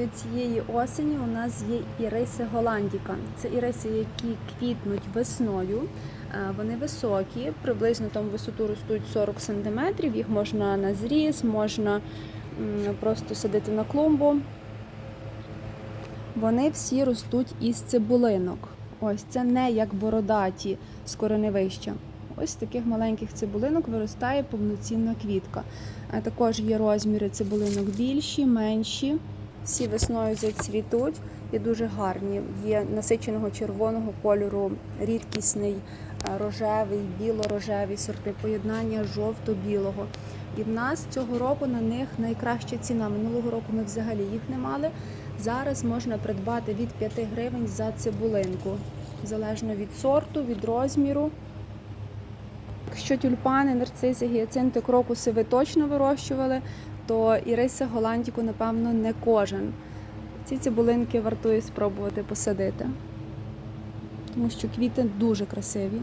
Новинкою цієї осені у нас є іриси Голландіка. Це іриси, які квітнуть весною. Е, Вони високі, приблизно там висоту ростуть 40 см. Їх можна на зріз, можна просто садити на клумбу. Вони всі ростуть із цибулинок. Ось це не як бородаті з кореневища. Ось з таких маленьких цибулинок виростає повноцінна квітка. А також є розміри цибулинок більші, менші. Всі весною зацвітуть і дуже гарні. Є насиченого червоного кольору, рідкісний е, рожевий, біло-рожевий сорти, поєднання жовто-білого. І в нас цього року на них найкраща ціна. Минулого року ми взагалі їх не мали. Зараз можна придбати від 5 гривень за цибулинку, залежно від сорту, від розміру. Якщо тюльпани, нарциси, гіацинти, крокуси ви точно вирощували, то іриси голландіку, напевно, не кожен. Ці цибулинки вартує спробувати посадити, тому що квіти дуже красиві.